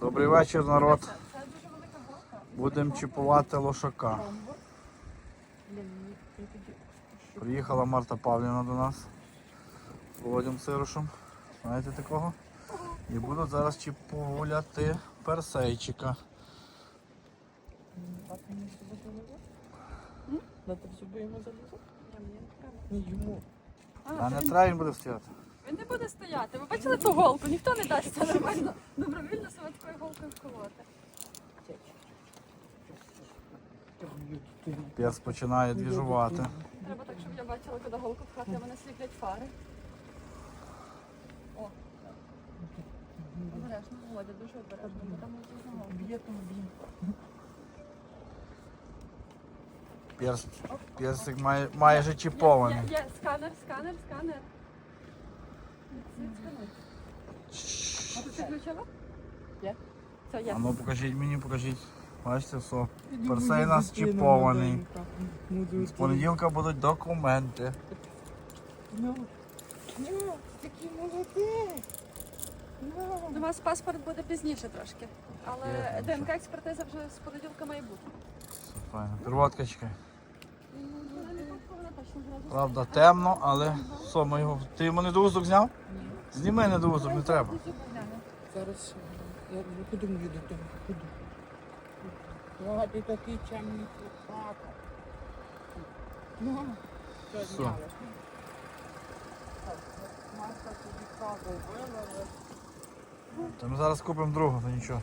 Добрий вечір, народ. Будемо чіпувати лошака. Приїхала Марта Павлівна до нас з Володям Сирошем. Знаєте такого? І будуть зараз чіпуляти персейчика. Йому мені не. А, треба він буде стояти. Він не буде стояти. Ви бачили ту голку? Ніхто не дасть це нормально добровільно себе такою голкою вколоти. Пес починає двіжувати. Треба так, щоб я бачила, коли голку пхати, а мене сліплять фари. О. Обережно, Володя, дуже обережно, бо там там він. Перс, персик має, майже чіпований. Є, є, сканер, сканер, сканер. Це. А ти включила? Є. Це. А ну покажіть мені, покажіть. Бачите, все. Персей у нас чіпований. З понеділка будуть документи. Ну, ну, такий молодець. Ну. У вас паспорт буде пізніше трошки. Але Є, ДНК експертиза вже з понеділка має бути. Все файно. Зразу. Правда, темно, але що, ми його. Ти йому недоузок зняв? Зніми довозок, не треба. Зараз е, я мені до того? О, ти такий чемний хлопака. Ну, що зняли? Так, тобі каву вилила. Та ми зараз купимо другу, то нічого.